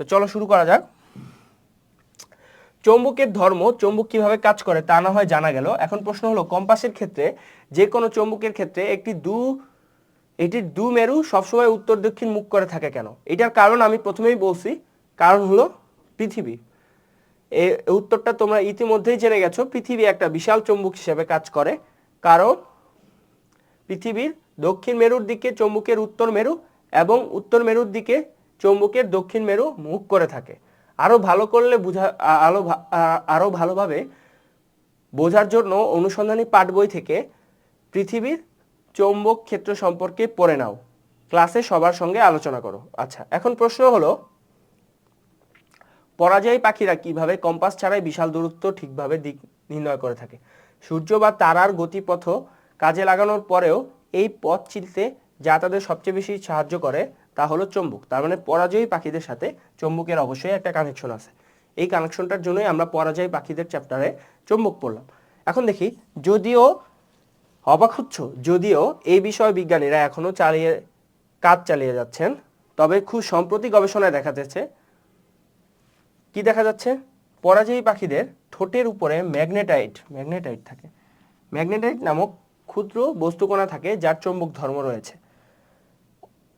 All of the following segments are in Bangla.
তো চলো শুরু করা যাক। চৌম্বকের ধর্ম, চৌম্বক কীভাবে কাজ করে তা না হয় জানা গেল। এখন প্রশ্ন হলো, কম্পাসের ক্ষেত্রে যে কোনো চৌম্বকের ক্ষেত্রে একটি দু এটির দু মেরু সবসময় উত্তর দক্ষিণ মুখ করে থাকে কেন? এটার কারণ আমি প্রথমেই বলছি, কারণ হলো পৃথিবী। এ উত্তরটা তোমরা ইতিমধ্যেই জেনে গেছো, পৃথিবী একটা বিশাল চৌম্বক হিসেবে কাজ করে। কারণ পৃথিবীর দক্ষিণ মেরুর দিকে চৌম্বকের উত্তর মেরু এবং উত্তর মেরুর দিকে চৌম্বকের দক্ষিণ মেরু মুখ করে থাকে। আরও ভালো করলে বুঝা, আ- আরও ভা- আ- ভালোভাবে বোঝার জন্য অনুসন্ধানী পাঠ বই থেকে পৃথিবীর চৌম্বক ক্ষেত্র সম্পর্কে পড়ে নাও। ক্লাসে সবার সঙ্গে আলোচনা করো। আচ্ছা এখন প্রশ্ন হলো, পরাজয়ী পাখিরা কীভাবে কম্পাস ছাড়াই বিশাল দূরত্ব ঠিকভাবে দিক নির্ণয় করে থাকে? সূর্য বা তারার গতিপথ কাজে লাগানোর পরেও এই পথ চিনতে যা তাদের সবচেয়ে বেশি সাহায্য করে তা হলো চম্বুক। তার মানে পরাজয়ী পাখিদের সাথে চম্বুকের অবশ্যই একটা কানেকশন আছে। এই কানেকশনটার জন্যই আমরা পরাজয়ী পাখিদের চ্যাপ্টারে চম্বুক পড়লাম। এখন দেখি, যদিও, অবাক হচ্ছ, যদিও এই বিষয়ে বিজ্ঞানীরা এখনও চালিয়ে, কাজ চালিয়ে যাচ্ছেন, তবে খুব সম্প্রতি গবেষণায় দেখা যাচ্ছে, কি দেখা যাচ্ছে? পরাজয়ী পাখিদের ঠোঁটের উপরে ম্যাগনেটাইট ম্যাগনেটাইট থাকে। ম্যাগনেটাইট নামক ক্ষুদ্র বস্তুকণা থাকে যার চৌম্বক ধর্ম রয়েছে।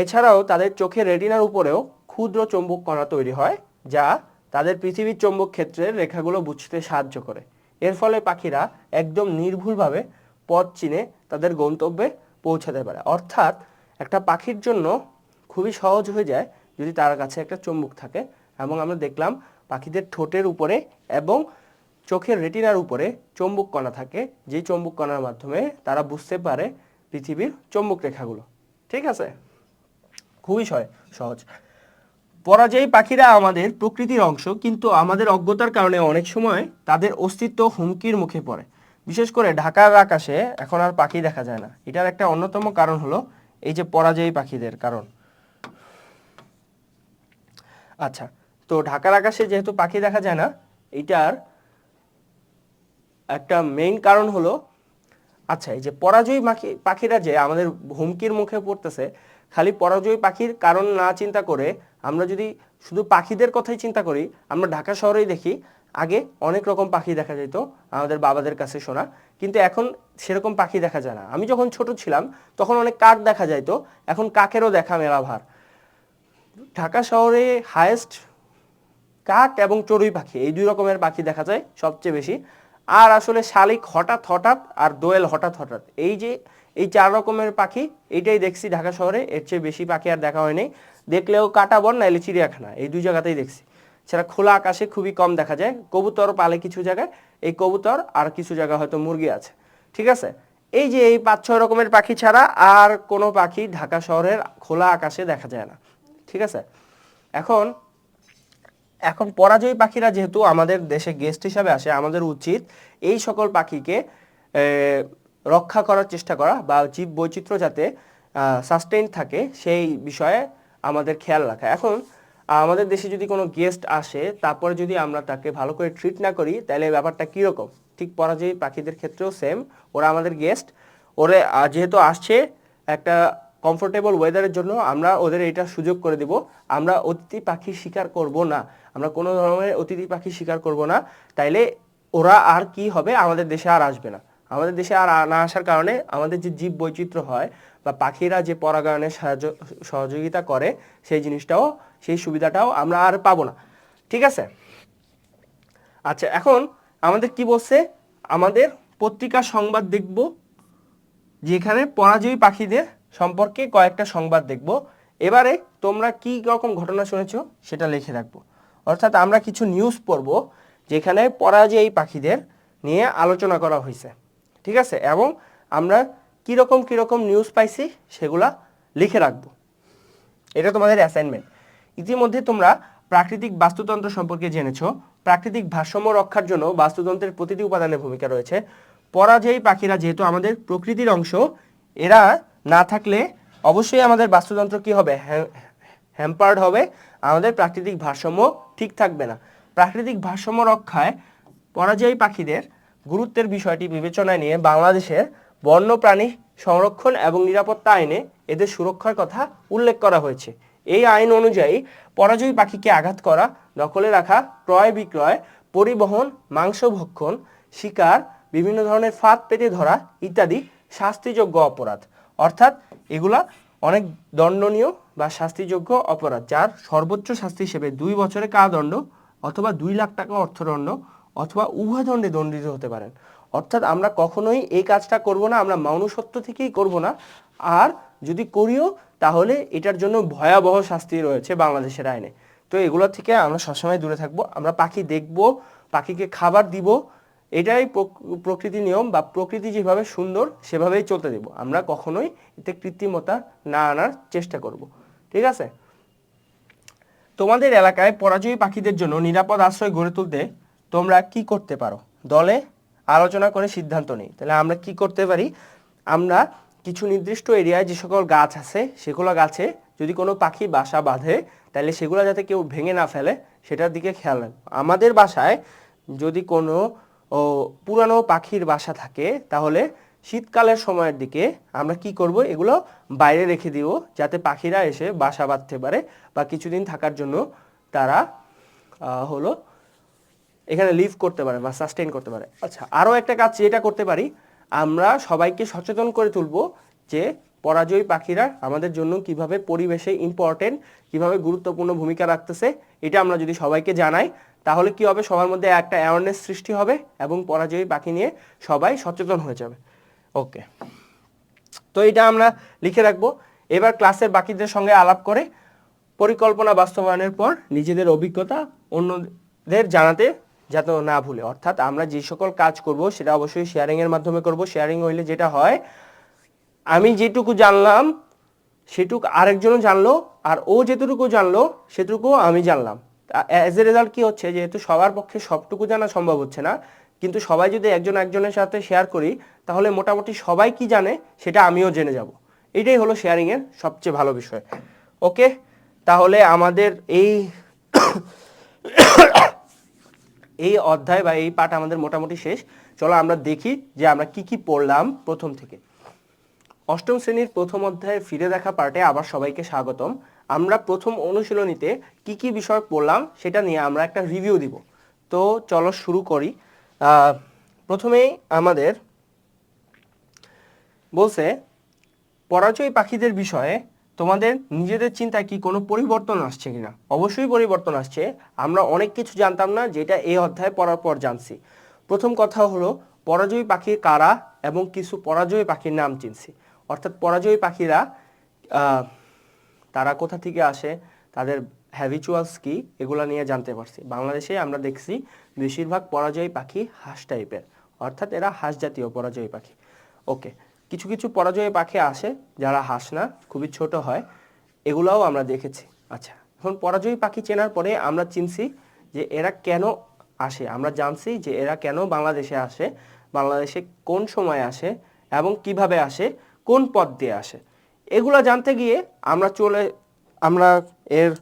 এছাড়াও তাদের চোখের রেটিনার উপরেও ক্ষুদ্র চৌম্বক কণা তৈরি হয়, যা তাদের পৃথিবীর চৌম্বক ক্ষেত্রের রেখাগুলো বুঝতে সাহায্য করে। এর ফলে পাখিরা একদম নির্ভুলভাবে পথ চিনে তাদের গন্তব্যে পৌঁছাতে পারে। অর্থাৎ একটা পাখির জন্য খুবই সহজ হয়ে যায় যদি তার কাছে একটা চৌম্বক থাকে এবং আমরা দেখলাম পাখিদের ঠোঁটের উপরে এবং চোখের রেটিনার উপরে চৌম্বক কণা থাকে, যেই চৌম্বক কণার মাধ্যমে তারা বুঝতে পারে পৃথিবীর চৌম্বক রেখাগুলো। ঠিক আছে? খুবই সহ- সহজ। পরাজয়ী পাখিরা আমাদের প্রকৃতির অংশ, কিন্তু আমাদের অজ্ঞতার কারণে অনেক সময় তাদের অস্তিত্ব হুমকির মুখে পড়ে। বিশেষ করে ঢাকার আকাশে এখন আর পাখি দেখা যায় না। এটার একটা অন্যতম কারণ হলো এই যে পরাজয়ী পাখিদের কারণ। আচ্ছা তো ঢাকার আকাশে যেহেতু পাখি দেখা যায় না, এটার একটা মেইন কারণ হলো আচ্ছা এই যে পরাজয়ী পাখি পাখিরা যে আমাদের হুমকির মুখে পড়তেছে খালি পরাজয়ী পাখির কারণ না চিন্তা করে আমরা যদি শুধু পাখিদের কথাই চিন্তা করি, আমরা ঢাকা শহরেই দেখি আগে অনেক রকম পাখি দেখা যেত আমাদের বাবাদের কাছে শোনা, কিন্তু এখন সেরকম পাখি দেখা যায় না। আমি যখন ছোট ছিলাম, তখন অনেক কাক দেখা যাইতো, এখন কাকেরও দেখা মেলা ভার ঢাকা শহরে হায়েস্ট কাক এবং চড়ুই পাখি, এই দুই রকমের পাখি দেখা যায় সবচেয়ে বেশি। আর আসলে শালিক হঠাৎ হঠাৎ আর দোয়েল হঠাৎ হঠাৎ, এই যে এই চার রকমের পাখি, এইটাই দেখছি ঢাকা শহরে, এর চেয়ে বেশি পাখি আর দেখা হয়নি। দেখলেও কাটা বন, নাইলে চিড়িয়াখানা, এই দুই জায়গাতেই দেখছি। সেটা খোলা আকাশে খুবই কম দেখা যায়, কবুতর পালে কিছু জায়গায়, এই কবুতর আর কিছু জায়গায় হয়তো মুরগি আছে। ঠিক আছে? এই যে এই পাঁচ, ছয় রকমের পাখি ছাড়া আর কোনো পাখি ঢাকা শহরের খোলা আকাশে দেখা যায় না। ঠিক আছে? এখন এখন পরাজয়ী পাখিরা যেহেতু আমাদের দেশে গেস্ট হিসাবে আসে, আমাদের উচিত এই সকল পাখিকে রক্ষা করার চেষ্টা করা বা জীব বৈচিত্র্য যাতে সাস্টেইন থাকে, সেই বিষয়ে আমাদের খেয়াল রাখা। এখন, আমাদের দেশে যদি কোনো গেস্ট আসে, তারপরে যদি আমরা তাকে ভালো করে ট্রিট না করি, তাহলে ব্যাপারটা কীরকম? ঠিক পরাজয়ী পাখিদের ক্ষেত্রেও সেম ওরা আমাদের গেস্ট ওরে যেহেতু আসছে, একটা কমফোর্টেবল ওয়েদারের জন্য আমরা ওদের এটা সুযোগ করে দেব। আমরা অতিথি পাখি শিকার করব না। আমরা কোনো ধরনের অতিথি পাখি শিকার করব না। তাইলে ওরা আর কি হবে? আমাদের দেশে আর আসবে না। আমাদের দেশে আর না আসার কারণে আমাদের যে জীব বৈচিত্র্য হয় বা পাখিরা যে পরাগায়নে সাহায্য, সহযোগিতা করে, সেই জিনিসটাও, সেই সুবিধাটাও আমরা আর পাবো না। ঠিক আছে? আচ্ছা এখন আমাদের কি বলছে? আমাদের পত্রিকা সংবাদ দেখব, যেখানে পরাজয়ী পাখিদের সম্পর্কে কয়েকটা সংবাদ দেখব। এবারে তোমরা কি রকম ঘটনা শুনেছো সেটা লিখে রাখব। অর্থাৎ আমরা কিছু নিউজ পড়ব, যেখানে পরাজয়ী পাখিদের নিয়ে আলোচনা করা হয়েছে। ঠিক আছে? এবং আমরা কীরকম কীরকম নিউজ পাইছি সেগুলা লিখে রাখব। এটা তোমাদের অ্যাসাইনমেন্ট ইতিমধ্যে তোমরা প্রাকৃতিক বাস্তুতন্ত্র সম্পর্কে জেনেছো। প্রাকৃতিক ভারসাম্য রক্ষার জন্য বাস্তুতন্ত্রের প্রতিটি উপাদানের ভূমিকা রয়েছে। পরাজয়ী পাখিরা যেহেতু আমাদের প্রকৃতির অংশ, এরা না থাকলে অবশ্যই আমাদের বাস্তুতন্ত্র কি হবে? হ্যাম্পার্ড হবে। আমাদের প্রাকৃতিক ভারসাম্য ঠিক থাকবে না। প্রাকৃতিক ভারসাম্য রক্ষায় পরাজয়ী পাখিদের গুরুত্বের বিষয়টি বিবেচনায় নিয়ে বাংলাদেশের বন্যপ্রাণী সংরক্ষণ এবং নিরাপত্তা আইনে এদের সুরক্ষার কথা উল্লেখ করা হয়েছে। এই আইন অনুযায়ী পরাজয়ী পাখিকে আঘাত করা দখলে রাখা, ক্রয় বিক্রয়, পরিবহন, মাংস ভক্ষণ, শিকার, বিভিন্ন ধরনের ফাঁদ পেতে ধরা ইত্যাদি শাস্তিযোগ্য অপরাধ। অর্থাৎ এগুলা অনেক দণ্ডনীয় বা শাস্তিযোগ্য অপরাধ, যার সর্বোচ্চ শাস্তি হিসেবে দুই বছরে কারাদণ্ড অথবা দুই লাখ টাকা অর্থদণ্ড অথবা উভয় দণ্ডে দণ্ডিত হতে পারেন। অর্থাৎ আমরা কখনোই এই কাজটা করব না, আমরা মানুষত্ব থেকেই করব না। আর যদি করিও, তাহলে এটার জন্য ভয়াবহ শাস্তি রয়েছে বাংলাদেশের আইনে। তো এগুলো থেকে আমরা সবসময় দূরে থাকব, আমরা পাখি দেখব, পাখিকে খাবার দিব, এটাই প্রকৃতি নিয়ম বা প্রকৃতি যেভাবে সুন্দর, সেভাবেই চলতে দেব। আমরা কখনোই এতে কৃত্রিমতা না আনার চেষ্টা করব। ঠিক আছে? তোমাদের এলাকায় পরাজয়ী পাখিদের জন্য নিরাপদ আশ্রয় গড়ে তুলতে তোমরা কি করতে পারো? দলে আলোচনা করে সিদ্ধান্ত নেই। তাহলে আমরা কি করতে পারি? আমরা কিছু নির্দিষ্ট এরিয়ায় যে সকল গাছ আছে, সেগুলো গাছে যদি কোনো পাখি বাসা বাঁধে, তাহলে সেগুলো যাতে কেউ ভেঙে না ফেলে, সেটার দিকে খেয়াল রাখব। আমাদের বাসায় যদি কোনো পুরানো পাখির বাসা থাকে, তাহলে শীতকালের সময়ের দিকে আমরা কি করব? এগুলো বাইরে রেখে দিব, যাতে পাখিরা এসে বাসা বাঁধতে পারে বা কিছুদিন থাকার জন্য তারা হলো এখানে লিভ করতে পারে বা সাস্টেইন করতে পারে। আচ্ছা আরও একটা কাজ যেটা করতে পারি, আমরা সবাইকে সচেতন করে তুলব যে পরাজয়ী পাখিরা আমাদের জন্য কীভাবে পরিবেশে ইম্পর্টেন্ট কীভাবে গুরুত্বপূর্ণ ভূমিকা রাখতেছে, এটা আমরা যদি সবাইকে জানাই, তাহলে কি হবে? সবার মধ্যে একটা অ্যাওয়ারনেস সৃষ্টি হবে এবং পরাজয়ী পাখি নিয়ে সবাই সচেতন হয়ে যাবে। ওকে তো এটা আমরা লিখে রাখব। এবার ক্লাসের বাকিদের সঙ্গে আলাপ করে পরিকল্পনা বাস্তবায়নের পর নিজেদের অভিজ্ঞতা অন্যদের জানাতে যাতে না ভুলে। অর্থাৎ আমরা যে সকল কাজ করব, সেটা অবশ্যই শেয়ারিং এর মাধ্যমে করব। শেয়ারিং হইলে যেটা হয়, আমি যেটুকু জানলাম, সেটুকু আরেকজনও জানলো, আর ও যেটুকু জানলো, সেটুকু আমি জানলাম। অ্যাজ এ রেজাল্ট কি হচ্ছে, যেহেতু সবার পক্ষে সবটুকু জানা সম্ভব হচ্ছে না, কিন্তু সবাই যদি একজন একজনের সাথে শেয়ার করি, তাহলে মোটামুটি সবাই কি জানে, সেটা আমিও জেনে যাব। এটাই হলো শেয়ারিং এর সবচেয়ে ভালো বিষয়। ওকে তাহলে আমাদের এই এই অধ্যায় বা এই পাঠ আমাদের মোটামুটি শেষ। চলো আমরা দেখি যে আমরা কি কি পড়লাম প্রথম থেকে। অষ্টম শ্রেণির প্রথম অধ্যায়ে ফিরে দেখা পার্টে আবার সবাইকে স্বাগতম। আমরা প্রথম অনুশীলনীতে কি কি বিষয় পড়লাম সেটা নিয়ে আমরা একটা রিভিউ দিব। তো চলো শুরু করি। প্রথমেই আমাদের বলছে, পরাজয় পাখিদের বিষয়ে তোমাদের নিজেদের চিন্তায় কি কোনো পরিবর্তন আসছে কিনা? অবশ্যই পরিবর্তন আসছে। আমরা অনেক কিছু জানতাম না, যেটা এই অধ্যায় পড়ার পর জানছি। প্রথম কথা হলো, পরাজয়ী পাখি কারা এবং কিছু পরাজয়ী পাখির নাম চিনছি। অর্থাৎ পরাজয়ী পাখিরা তারা কোথা থেকে আসে, তাদের হ্যাবিচুয়ালস কি, এগুলা নিয়ে জানতে পারছি। বাংলাদেশে আমরা দেখছি বেশিরভাগ পরাজয়ী পাখি হাঁস টাইপের অর্থাৎ এরা হাঁস জাতীয় পরাজয়ী পাখি। ওকে কিছু কিছু পরাজয়ী পাখি আসে যারা হাঁস না, খুবই ছোট হয়, এগুলাও আমরা দেখেছি। আচ্ছা এখন পরাজয়ী পাখি চেনার পরে আমরা চিনছি যে এরা কেন আসে। আমরা জানছি যে এরা কেন বাংলাদেশে আসে, বাংলাদেশে কোন সময় আসে এবং কীভাবে আসে, কোন পথ দিয়ে আসে। এগুলো জানতে গিয়ে আমরা চলে, আমরা এর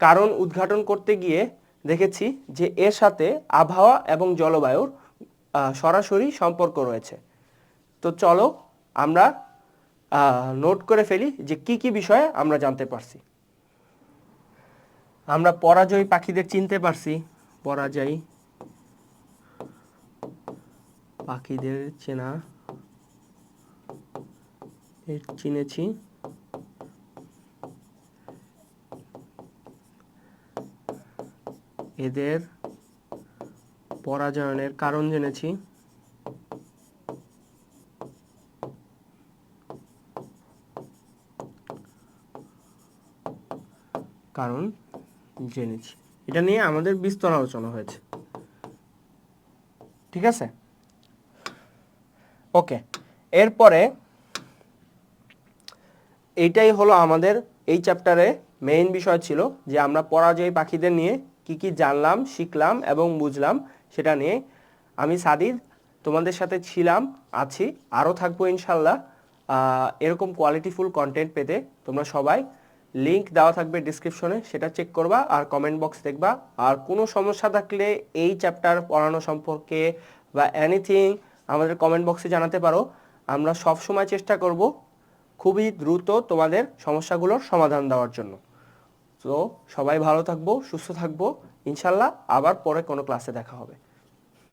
কারণ উদ্ঘাটন করতে গিয়ে দেখেছি যে এর সাথে আবহাওয়া এবং জলবায়ুর সরাসরি সম্পর্ক রয়েছে। তো চলো আমরা নোট করে ফেলি যে কি কি বিষয়ে আমরা জানতে পারছি। আমরা পরাজয়ী পাখিদের চিনতে পারছি। পরাজয়ী পাখিদের চেনা চিনেছি। এদের পরাজয়নের কারণ জেনেছি। কারণ জেনেছি। এটা নিয়ে আমাদের বিস্তর আলোচনা হয়েছে। ঠিক আছে? ওকে, এরপরে এইটাই হলো আমাদের এই চ্যাপ্টারে মেইন বিষয় ছিল যে আমরা পরাজয়ী পাখিদের নিয়ে কি কি জানলাম, শিখলাম এবং বুঝলাম সেটা নিয়ে। আমি সাদিদ, তোমাদের সাথে ছিলাম, আছি, আরও থাকব ইনশাল্লাহ। এরকম কোয়ালিটিফুল কন্টেন্ট পেতে তোমরা সবাই লিংক দেওয়া থাকবে ডিসক্রিপশনে সেটা চেক করবা আর কমেন্ট বক্স দেখবা। আর কোনো সমস্যা থাকলে এই চ্যাপ্টার পড়ানো সম্পর্কে বা এনিথিং আমাদের কমেন্ট বক্সে জানাতে পারো। আমরা সব সময় চেষ্টা করব খুবই দ্রুত তোমাদের সমস্যাগুলোর সমাধান দেওয়ার জন্য। তো সবাই ভালো থাকব, সুস্থ থাকব। ইনশাল্লাহ আবার পরে কোনো ক্লাসে দেখা হবে।